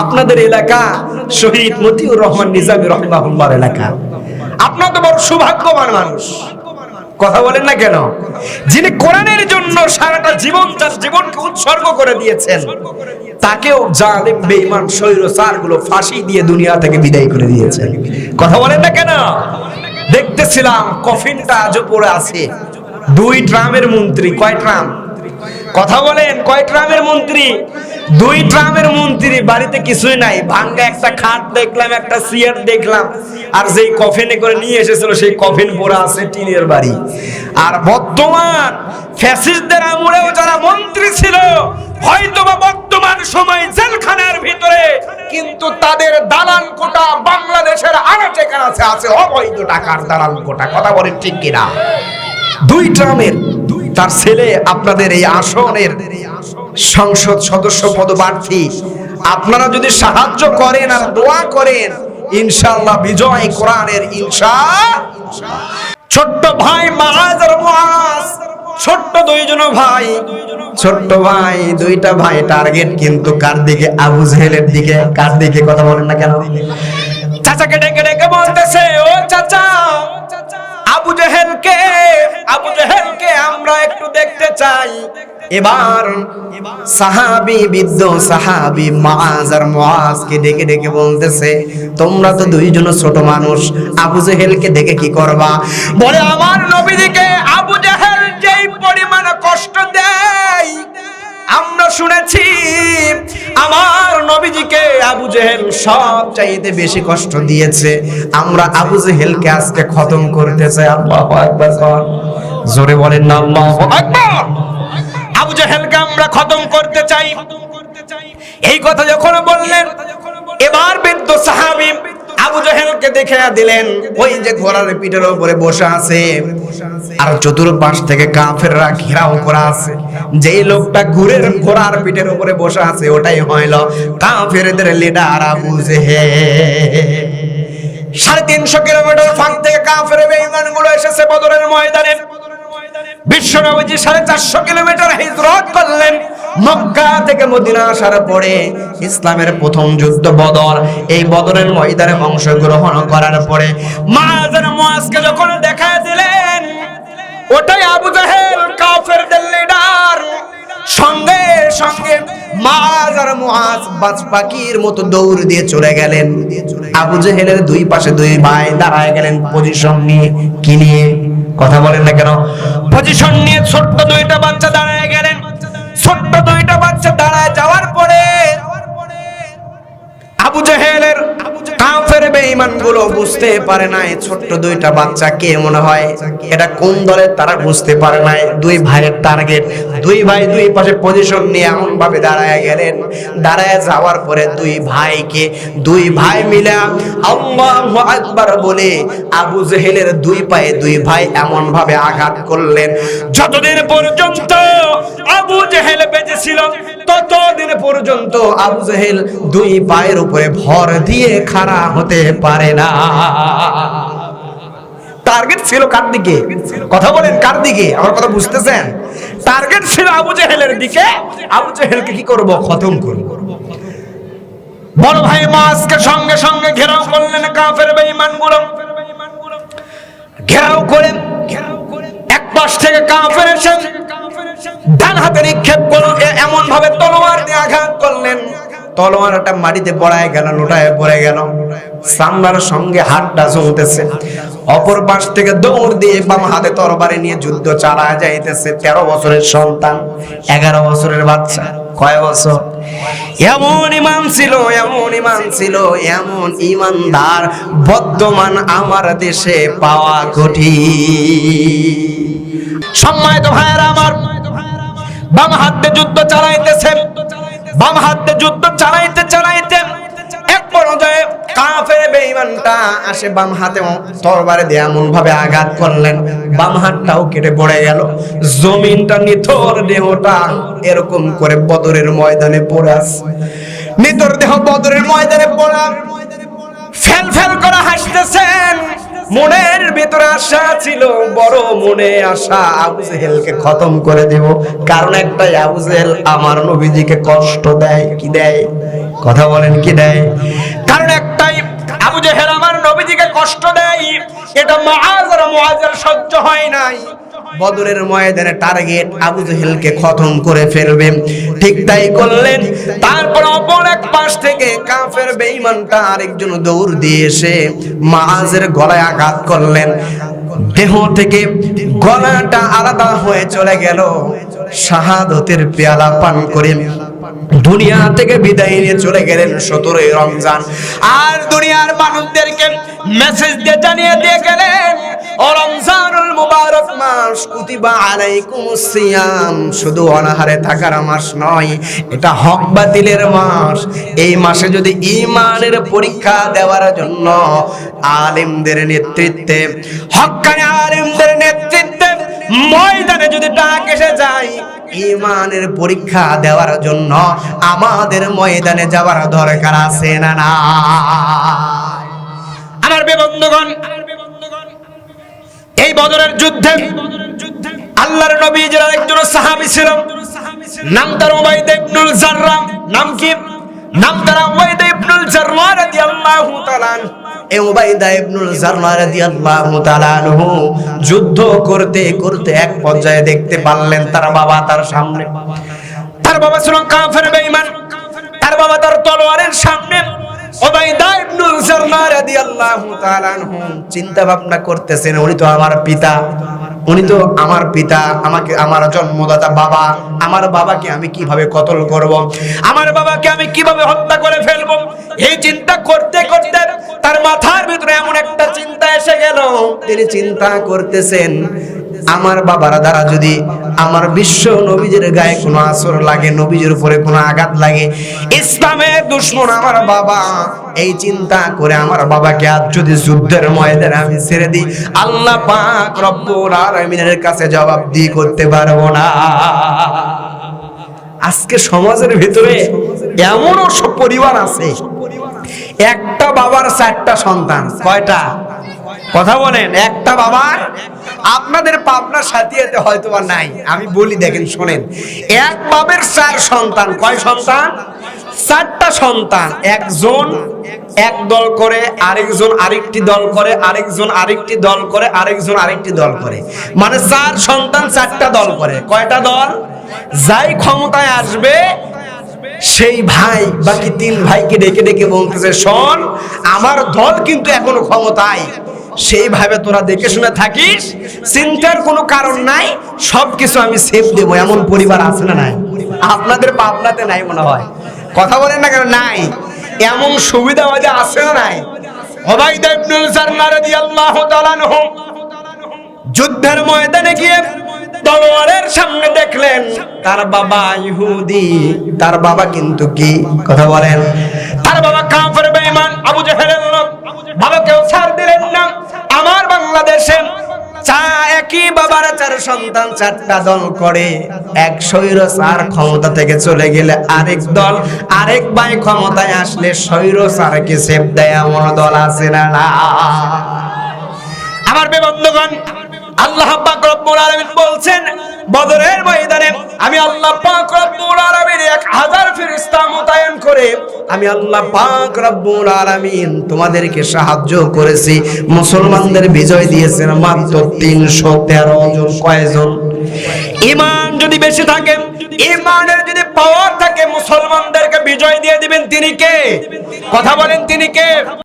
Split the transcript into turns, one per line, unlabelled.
আপনাদের এলাকা শহীদ মতিউর রহমান নিজামী রহমাহুল্লাহর এলাকা। আপনার তো বড় সৌভাগ্যবান মানুষ। কথা বলেন না কেন? যিনি কোরআনের জন্য সারাটা জীবন তার জীবনকে উৎসর্গ করে দিয়েছেন, তাকেও জালেম, বেঈমান স্বৈরচারগুলো ফাঁসি দিয়ে দুনিয়া থেকে বিদায় করে দিয়েছেন। কথা বলেন না কেন? দেখতেছিলাম কফিনটা আজও পড়ে আছে। দুই ট্রামের মন্ত্রী, কয় ট্রাম? কথা বলেন, কয় ট্রামের মন্ত্রী? দুই ট্রামের মন্ত্রী, বাড়িতে কিছুই নাই। ভাঙ্গা একটা খাট দেখলাম, একটা চেয়ার দেখলাম, আর যেই কফিনে করে নিয়ে এসেছিল, সেই কফিন পড়ে আছে টিনের বাড়ি। আর বর্তমান ফ্যাসিস্টদের আমলেও যারা মন্ত্রী ছিল, হয়তোবা বর্তমান সময় জেলখানার ভিতরে, কিন্তু তাদের দালাল কোটা বাংলাদেশের আনাচে কানাচে আছে অবৈধ টাকার দালাল কোটা। কথা বলেন ঠিক কিনা? দুই ট্রামের, তার ছেলে আপনাদের এই আসনের সংসদ সদস্য পদপ্রার্থী, আপনারা যদি সাহায্য করেন আর দোয়া করেন ইনশাল্লাহ বিজয় কোরআনের ইনশা ছোট্ট ভাই ছোট্ট দুইজন ভাই, ছোট্ট ভাই দুইটা ভাই টার্গেট কিন্তু কার দিকে? আবু জেহেলের দিকে, কার দিকে? কথা বলেন না কেন? চাচাকে ডেকে ডেকে বলতেছে, ও চাচা আবু জেহেলকে আবু জেহেলকে আমরা একটু দেখতে চাই। এবার সাহাবি বিদ্য সাহাবি মাজ আর মুআজকে ডেকে ডেকে বলতেছে, তোমরা তো দুইজন ছোট মানুষ, আবু জেহেলকে দেখে কি করবা? বলে, আমার নবীদিকে আবু জেহেল যেই পরিমাণ কষ্ট দেয় শুনেছি, আমার নবীজিকে আবু জেহেল সব চাইতে বেশি কষ্ট দিয়েছে। আমরা আবু জেহেলকে আজকে খতম করতে চাই, আল্লাহু আকবার জোরে বলেন না, আল্লাহু আকবার। আবু জেহেলকে আমরা খতম করতে চাই। এই কথা যখন বললেন, এবার বৃদ্ধ সাহাবী আবু জেহেলকে দেখে দিলেন, ওই যে ঘোড়ার পিঠের উপরে বসে আছে। আর চতুর্পাশ থেকে কাফেররা ঘেরাও করা আছে। যেই লোকটা ঘুরের ঘোড়ার পিঠের উপরে বসে আছে, ওটাই হইল কাফেরদের লিডার আবু জেহেল। সাড়ে তিনশো কিলোমিটার ফাঁক থেকে কাফের বেঈমানগুলো এসেছে বদরের ময়দানে। বিশ্বনবীজি সাড়ে চারশো কিলোমিটার হিজরত করলেন। মক্কা থেকে মদিনা আসার পরে ইসলামের প্রথম যুদ্ধ বদর। এই বদরের ময়দানে অংশগ্রহণ করার পরে মাজার মুআজকে যখন দেখা দিলেন, ওটাই আবু জাহেল, কাফেরদের লিডার সঙ্গে সঙ্গে মাজ আর বাজ পাখির মতো দৌড় দিয়ে চলে গেলেন। আবু জেহেলের দুই পাশে দুই ভাই দাঁড়ায় গেলেন পজিশন নিয়ে। কি নিয়ে? কথা বলেন না কেন? পজিশন নিয়ে ছোট্ট দুইটা বাচ্চা দাঁড়ায় গেলেন। ছোট্ট দুইটা বাচ্চা দাঁড়ায় যাওয়ার পরে আবু জাহেলের কাফের বেঈমানগুলো বুঝতে পারে নাই। ছোট্ট দুইটা বাচ্চা কে মনে হয়? এটা কোন দলের তারা বুঝতে পারে নাই? দুই ভাইয়ের টার্গেট দুই ভাই দুই পাশে পজিশন নিয়ে এমন ভাবে দাঁড়ায় গেলেন। দাঁড়ায় যাওয়ার পরে দুই ভাইকে দুই ভাই মিলে আল্লাহু আকবার বলে আবু জেহেলের দুই পায়ে দুই ভাই এমন ভাবে আঘাত করলেন। যতদিন পর্যন্ত আবু জেহেল বেঁচে ছিল ততদিন পর্যন্ত আবু জেহেল দুই পায়ের উপরে ভর দিয়ে খাড়া হতে পারে না। টার্গেট ছিল কার দিকে? কথা বলেন কার দিকে? আমার কথা বুঝতেছেন? টার্গেট ছিল আবু জেহেলের দিকে। আবু জেহেলকে কি করব? খতম করব। বড় ভাই মাসকে সঙ্গে সঙ্গে ঘেরাও করলেন কাফের বেঈমানগুলো ঘেরাও করে এক পাশ থেকে কাফের এসে ডান হাতে নিক্ষেপ করলেন এমন ভাবে তলোয়ার দিয়ে আঘাত করলেন। তলোয়ারটা মাটিতে পড়ায় গেল, লোটায় পড়ে গেল। সামলার সঙ্গে হাতটা চলতেছে অপর পাশ থেকে দৌড় দিয়ে বাম হাতে তরবারি নিয়ে যুদ্ধ চালায় যাইতেছে তেরো বছরের সন্তান, এগারো বছরের বাচ্চা, কয় বছর? এমন ইমান ছিল, এমন ইমান ছিল, এমন ইমানদার, বর্তমান আমার দেশে পাওয়া কঠিন। সম্মানিত ভাইয়েরা আমার বাম হাতে যুদ্ধ চালাইতেছে বাম হাতে যুদ্ধ চালাইতে চালাইতে আঘাত করলেন। বাম হাতটাও কেটে পড়ে গেল। নিথর এরকম করে বদরের ময়দানে পড়ে আছে। দেহ বদরের ময়দানে পড়া ফেল ফেল করে হাসতেছেন মনের ভেতরে আশা ছিল, বড় মনে আশা আবু জেহেলকে খতম করে দেব। কারণ একটাই, আবু জেহেল আমার নবীজিকে কষ্ট দেয়, কি দেয়? কথা বলেন, কি দেয়? কারণ একটাই, আবু জেহেল আমার নবীজিকে কষ্ট দেয়, এটা মহাজার মহাজার সহ্য হয় নাই। বদরের ময়দানে টার্গেট আবু জেহেলকে খতম করে ফেলবে। ঠিক তাই করলেন। তারপর অপর এক পাশ থেকে কাফের বেঈমানটা আরেকজন দৌড় দিয়ে এসে মাহাজের গলায় আঘাত করলেন। দেহ থেকে গলাটা আলাদা হয়ে চলে গেল। শাহাদতের পেয়ালা পান করে দুনিয়া থেকে বিদায় নিয়ে চলে গেলেন সতেরোই রমজান। আর দুনিয়ার মানুষদেরকে মেসেজ দিয়ে জানিয়ে দিয়ে গেলেন পরীক্ষা দেওয়ার জন্য আলেমদের নেতৃত্বে হক্কানি আলেমদের ময়দানে যদি ডাক এসে যায়, ইমানের পরীক্ষা দেওয়ার জন্য আমাদের ময়দানে যাওয়ার দরকার আছে না না আমার বেবন্ধগণ এই বদরের যুদ্ধে আল্লাহর নবী যারা একজন সাহাবী ছিল নাম তার উবাইদ ইবনুল জাররা, নাম কি? নাম তার উবাইদ ইবনুল জাররা রাদিয়াল্লাহু তাআলা যুদ্ধ করতে করতে এক পর্যায়ে দেখতে পারলেন তার বাবা তার সামনে। তার বাবা ছিল কাফের তার বাবা তার তলোয়ারের সামনে। চিন্তা ভাবনা করতেছেন, উনি তো আমার পিতা। উনি তো আমার পিতা। আমাকে, আমার জন্মদাতা বাবা। আমার বাবাকে আমি কীভাবে কতল করব? আমার বাবাকে আমি কীভাবে হত্যা করে ফেলব? এই চিন্তা করতে তিনি চিন্তা করতেছেন, আমার বাবার দ্বারা যদি আমার বিশ্ব নবীজের গায়ে কোনো আসর লাগে, নবীজের উপরে কোনো আঘাত লাগে, ইসলামের দুশ্মন আমার বাবা। এই চিন্তা করে আমার বাবাকে আজ যদি যুদ্ধের ময়দানে আমি ছেড়ে দিই, আল্লাহ পাক রব্বুল আলামিনের কাছে জবাব দিয়ে করতে পারব না। আজকে সমাজের ভিতরে এমনও সব পরিবার আছে। একটা বাবার চারটা সন্তান, কয়টা? কথা বলেন। একটা বাবার আপনাদের পাবনার সাথিয়াতে হয়তো বা নাই। আমি বলি, দেখেন, শোনেন। এক বাবের চার সন্তান। কয় সন্তান? চারটা সন্তান। একজন এক দল করে, আরেকজন আরেকটি দল করে, আরেকজন আরেকটি দল করে, আরেকজন আরেকটি দল করে। মানে চার সন্তান চারটা দল করে। কয়টা দল? যাই ক্ষমতায় আসবে, সেই ভাই, বাকি তিন ভাইকে ডেকে ডেকে বলতেছে, শোন, আমার দল কিন্তু এখনও ক্ষমতায়। সেইভাবে তোরা দেখে শুনে থাকিস, চিন্তার কোনো কারণ নাই, সবকিছু আমি সেফ দেব, এমন পরিবার আছে না নাই? আপনাদের পাবনাতে নাই মনে হয়। কথা বলেন না কেন? নাই। এমন সুবিধা আমাদের আছে না নাই? যুদ্ধের ময়দানে গিয়ে তলোয়ারের সামনে দেখলেন, তার বাবা ইহুদি। তার বাবা কিন্তু কি? কথা বলেন। তার বাবা কাফের আবু জাহেলের লোক। বাংলাদেশে চা একই বাবার চার সন্তান চারটা দল করে। এক স্বৈর চার ক্ষমতা থেকে চলে গেলে আরেক দল, আরেক ভাই ক্ষমতায় আসলে স্বৈর চারকে সেব দেয় এমন দল আছে না না। আমার বেবন্ধগণ আল্লাহ পাক রব্বুল আলামিন বলছেন বদরের ময়দানে আমি আল্লাহ পাক রব্বুল আলামিন 1000 ফেরেশতা মোতায়েন করে আমি আল্লাহ পাক রব্বুল আলামিন তোমাদেরকে সাহায্য করেছি। মুসলমানদের বিজয় দিয়েছেন মাত্র 313 জন। কয়জন? ঈমান যদি বেশি থাকে ঈমানের যদি পাওয়ার থাকে, মুসলমানদেরকে বিজয় দিয়ে দিবেন তিনি কে? কথা বলেন তিনি কে?